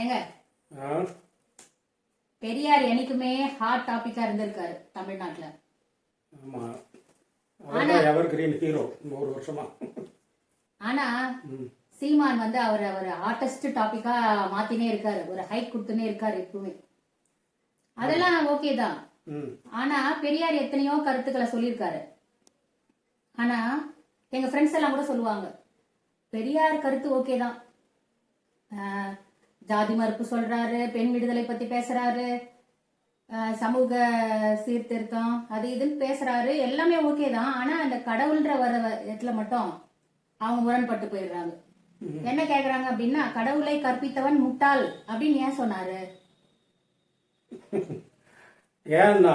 ஏங்க? பெரியார் என்னைக்குமே ஹாட் டாபிக்கா இருந்திருக்காரு தமிழ்நாட்டுல. ஆமாம் அவர் கிரீன் ஹீரோ நூறு வருஷமா. ஆனா சீமான் வந்து அவர் அவர் ஆர்டிஸ்ட் டாபிக்கா மாத்தினே இருக்காரு. ஒரு ஹைட் கொடுத்துனே இருக்காரு எப்பவுமே. அதெல்லாம் ஓகே தான். ஆனா பெரியார் எத்தனையோ கருத்துக்களை சொல்லியிருக்காரு. ஆனா எங்க ஃப்ரெண்ட்ஸ் எல்லாம் கூட சொல்லுவாங்க பெரியார் கருத்து ஓகே தான். ஜாதி மறுப்பு சொல்றாரு பெண் விடுதலை பத்தி பேசுறாரு சமூக சீர்திருத்தம் அது இதுன்னு பேசுறாரு. எல்லாமே ஓகே தான். ஆனா அந்த கடவுள்ன்ற வர இடத்துல மட்டும் அவங்க முரண்பட்டு போயிடுறாங்க. என்ன கேக்குறாங்க அப்படின்னா கடவுளை கற்பித்தவன் முட்டாள் அப்படின்னு ஏன் சொன்னாரு? ஏன்னா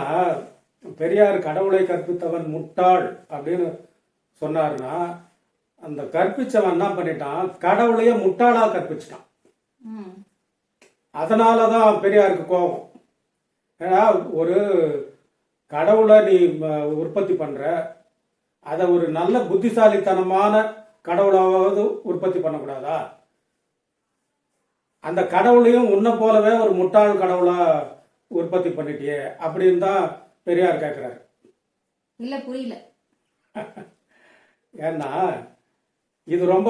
பெரியார் கடவுளை கற்பித்தவன் முட்டாள் அப்படின்னு சொன்னாருன்னா அந்த கற்பிச்சவன் என்ன பண்ணிட்டான்? கடவுளையே முட்டாளா கற்பிச்சிட்டான். அதனால தான் பெரியாருக்கு கோபம். ஏன்னா ஒரு கடவுளை நீ உற்பத்தி பண்ற அதை ஒரு நல்ல புத்திசாலித்தனமான கடவுளாவது உற்பத்தி பண்ணக்கூடாதா? அந்த கடவுளையும் உன்னை போலவே ஒரு முட்டாள் கடவுளா உற்பத்தி பண்ணிட்டியே அப்படின்னு தான் பெரியார் கேட்குறாரு இல்ல புரியல. ஏன்னா இது ரொம்ப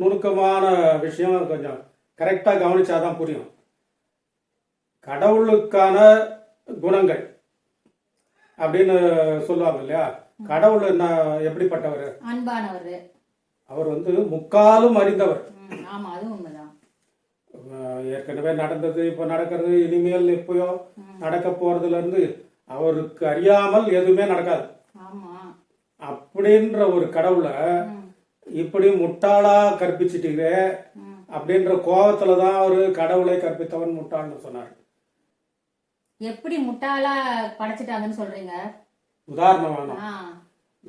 நுணுக்கமான விஷயம் கொஞ்சம் கரெக்டாக கவனிச்சாதான் புரியும். கடவுளுக்கான குணங்கள் அப்படின்னு சொல்லுவாங்க இல்லையா கடவுள் என்ன எப்படிப்பட்டவர்? அன்பானவர். அவர் வந்து முக்காலும் அறிந்தவர். ஆமா உண்மைதான். ஏற்கனவே நடந்தது இப்போ நடக்கிறது இனிமேல் எப்பயோ நடக்க போறதுல இருந்து அவருக்கு அறியாமல் எதுவுமே நடக்காது. அப்படின்ற ஒரு கடவுளை இப்படி முட்டாளா கற்பிச்சிட்டீங்க. அப்படின்ற கோபத்துல தான் அவரு கடவுளை கற்பித்தவன் முட்டாள்னு சொன்னார். எப்படி முட்டாளா படைச்சிட்டாங்கன்னு சொல்றீங்க? உதாரணம். வேணும்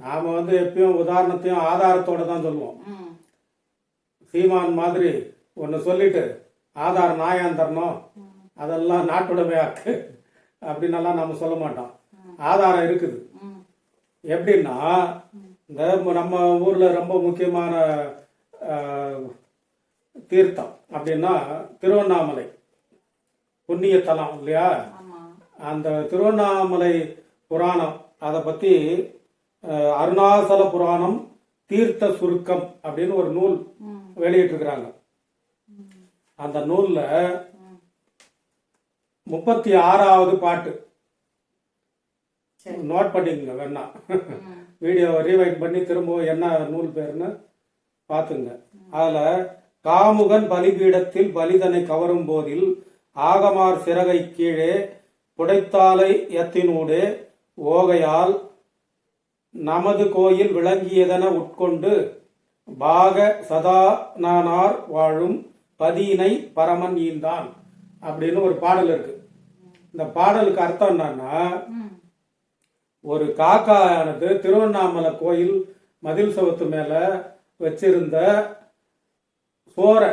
நாம வந்து எப்பயும் உதாரணத்தையும் ஆதாரத்தோட தான் சொல்லுவோம். சீமான் மாதிரி ஒன்று சொல்லிட்டு ஆதார் நாயான் தரணும். அதெல்லாம் நாட்டுடைமையாக்கு அப்படின்னெல்லாம் நம்ம சொல்ல மாட்டோம். ஆதாரம் இருக்குது. எப்படின்னா இந்த நம்ம ஊர்ல ரொம்ப முக்கியமான தீர்த்தம். அப்படின்னா திருவண்ணாமலை. புண்ணிய தலம் இல்லையா? அந்த திருவண்ணாமலை புராணம் அதை பத்தி ஆஹ், அருணாசல புராணம் தீர்த்த சுருக்கம் அப்படின்னு ஒரு நூல் வெளியிட்டிருக்கிறாங்க. அந்த நூல்ல. முப்பத்தி ஆறாவது பாட்டு. நோட் பண்ணிக்கங்க வேணா. ம், வீடியோவை ரீவைண்ட் பண்ணி திரும்ப என்ன நூல் பேருன்னு பார்த்துங்க. அதுல காமுகன் பலிபீடத்தில் பலிதனை கவரும் போதில் ஆகமார் சிறகை கீழே புடைத்தாலை எத்தினூடே ஓகையால் நமது கோயில் விளங்கியதென உட்கொண்டு பாக சதானானார் வாழும் பதியினை பரமன் ஈந்தான் அப்படின்னு ஒரு பாடல் இருக்கு. இந்த பாடலுக்கு அர்த்தம் என்னன்னா ஒரு காக்காயானது திருவண்ணாமலை கோயில் மதில் சவுத்து மேல வச்சிருந்த சோறை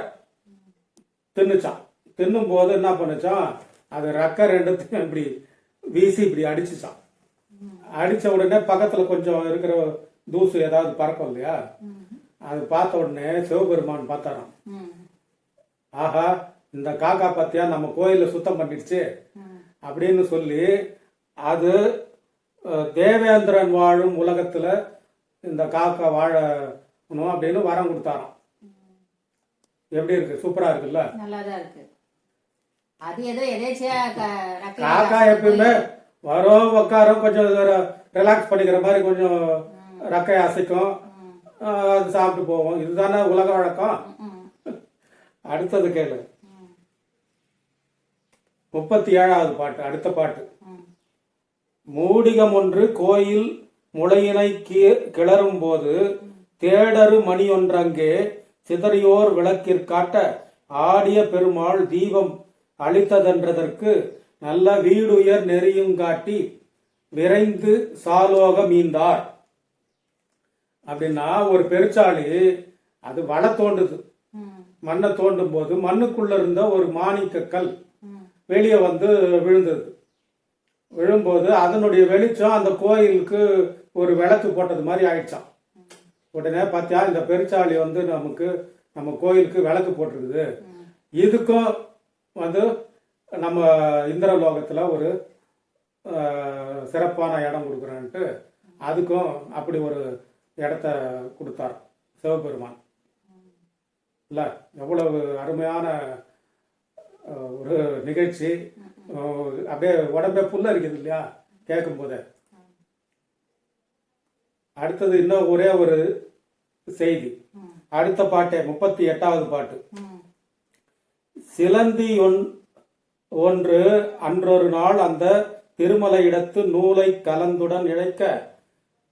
தின்னுச்சான். தின்னும் போது என்ன பண்ணுச்சான்? அது ரெக்க ரெண்டுத்தையும் இப்படி வீசி இப்படி அடிச்சுச்சான். அடிச்ச உடனே பக்கத்துல கொஞ்சம் இருக்கிற தூசு ஏதாவது பறக்கும் இல்லையா? அது பார்த்த உடனே சிவபெருமான் பார்த்தாராம். ஆஹா இந்த காக்கா பத்தியா நம்ம கோயில சுத்தம் பண்ணிடுச்சு அப்படின்னு சொல்லி அது தேவேந்திரன் வாழும் உலகத்துல இந்த காக்கா வாழணும் அப்படின்னு வரம் கொடுத்தாராம். எப்படி இருக்கு? சூப்பரா இருக்குல்ல? நல்லாதான் இருக்கு. அது ஏதோ எதேச்சியா க- ரெக்கையில காக்கா எப்பயுமே வரும் உட்காரும் கொஞ்சம் ரிலாக்ஸ் பண்ணிக்கிற மாதிரி கொஞ்சம் ரெக்கையை அசைக்கும். அது சாப்பிட்டு போவோம். இதுதானே உலக வழக்கம்? அடுத்தது கேளு. முப்பத்தி ஏழாவது பாட்டு அடுத்த பாட்டு. மூடிகம் ஒன்று கோயில் முளையினை கி- கிளறும் போது தேடரு மணியொன்றங்கே சிதறியோர் விளக்கிற்காட்ட ஆடிய பெருமாள் தீபம் அளித்ததென்றதற்கு நல்ல வீடுயர் நெறியும் காட்டி விரைந்து சாலோக மீந்தார். அப்படின்னா ஒரு பெருச்சாளி அது வள தோண்டுது மண்ணை தோண்டும் போது மண்ணுக்குள்ள இருந்த ஒரு மாணிக்க கல் வெளியே வந்து விழுந்தது. விழும்போது அதனுடைய வெளிச்சம் அந்த கோயிலுக்கு ஒரு விளக்கு போட்டது மாதிரி ஆயிடுச்சான் உடனே பார்த்தியா இந்த பெருச்சாளி வந்து நமக்கு நம்ம கோயிலுக்கு விளக்கு போட்டிருக்குது. இதுக்கும் வந்து நம்ம இந்திரலோகத்தில் ஒரு சிறப்பான இடம் கொடுக்குறேன்ட்டு அதுக்கும் அப்படி ஒரு இடத்த கொடுத்தார் சிவபெருமான். இல்லை எவ்வளவு அருமையான ஒரு நிகழ்ச்சி. அப்படியே உடம்பே புல்ல இருக்குது இல்லையா கேட்கும் போதே. அடுத்தது இன்னும் ஒரே ஒரு செய்தி. அடுத்த பாட்டே முப்பத்தி எட்டாவது பாட்டு. சிலந்தி ஒன் ஒன்று அன்றொரு நாள் அந்த திருமலையிடத்து நூலை கலந்துடன் இழைக்க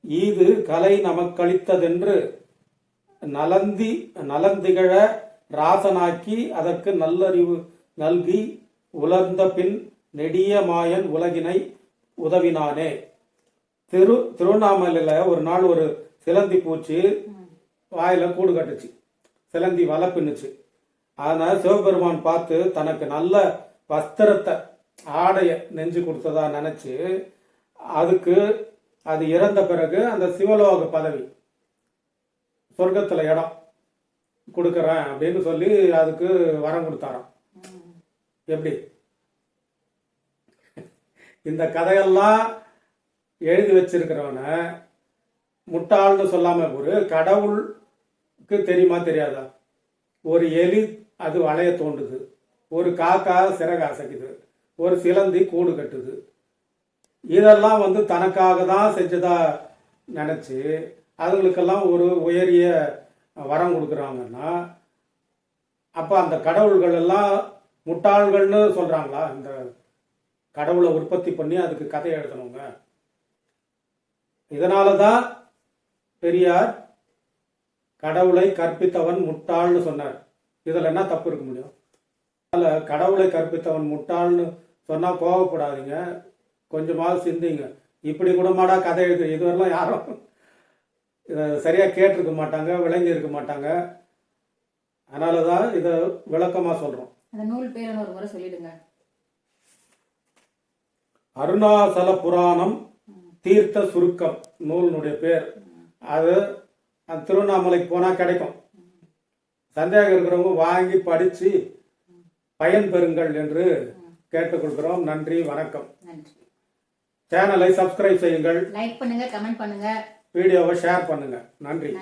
ஈது கலை நமக்களித்ததென்று நலந்தி நலந்திகழ ராசனாக்கி அதற்கு நல்லறிவு நல்கி உலர்ந்த பின் நெடிய மாயன் உலகினை உதவினானே. திரு திருவண்ணாமலையில் ஒரு நாள் ஒரு சிலந்தி பூச்சி வாயில் கூடு கட்டுச்சு. சிலந்தி வலை பின்னுச்சு. அதனால் சிவபெருமான் பார்த்து தனக்கு நல்ல வஸ்திரத்தை ஆடைய நெஞ்சு கொடுத்ததா நினச்சி அதுக்கு அது இறந்த பிறகு அந்த சிவலோக பதவி சொர்க்கத்தில் இடம் கொடுக்குறேன் அப்படின்னு சொல்லி அதுக்கு வரம் கொடுத்தாராம். எப்படி? இந்த கதையெல்லாம் எழுதி வச்சிருக்கிறவன முட்டாள்னு சொல்லாமல் ஒரு கடவுளுக்கு தெரியுமா தெரியாதா? ஒரு எலி அது வளைய தோண்டுது. ஒரு காக்கா சிறகு அசைக்குது. ஒரு சிலந்தி கூடு கட்டுது. இதெல்லாம் வந்து தனக்காக தான் செஞ்சதா நினச்சி அதுங்களுக்கெல்லாம் ஒரு உயரிய வரம் கொடுக்குறாங்கன்னா அப்போ அந்த கடவுள்கள் எல்லாம் முட்டாள்கள்னு சொல்கிறாங்களா இந்த கடவுளை உற்பத்தி பண்ணி அதுக்கு கதை எழுதணுங்க. இதனால தான் பெரியார் கடவுளை கற்பித்தவன் முட்டாள்னு சொன்னார். இதுல என்ன தப்பு இருக்க முடியும்? அதனால கடவுளை கற்பித்தவன் முட்டாள்னு சொன்னா கோவப்படாதீங்க. கொஞ்சமாவது சிந்திங்க. இப்படி கூடமாடா கதை எழுது இதுவரைலாம் யாரும் இதை சரியா கேட்டிருக்க மாட்டாங்க விளங்கி இருக்க மாட்டாங்க. அதனால தான் இதை விளக்கமா சொல்றோம். அந்த நூல் பேருன்னு ஒரு முறை சொல்லிடுங்க. அருணாசல புராணம் தீர்த்த சுருக்கம் நூலினுடைய பேர். அது அந்த திருவண்ணாமலைக்கு போனால் கிடைக்கும். சந்தேகம் இருக்கிறவங்க வாங்கி படித்து பயன் பெறுங்கள் என்று கேட்டுக்கொள்கிறோம். நன்றி வணக்கம். சேனலை சப்ஸ்கிரைப் செய்யுங்கள். லைக் பண்ணுங்க கமெண்ட் பண்ணுங்க. வீடியோவை ஷேர் பண்ணுங்க. நன்றி.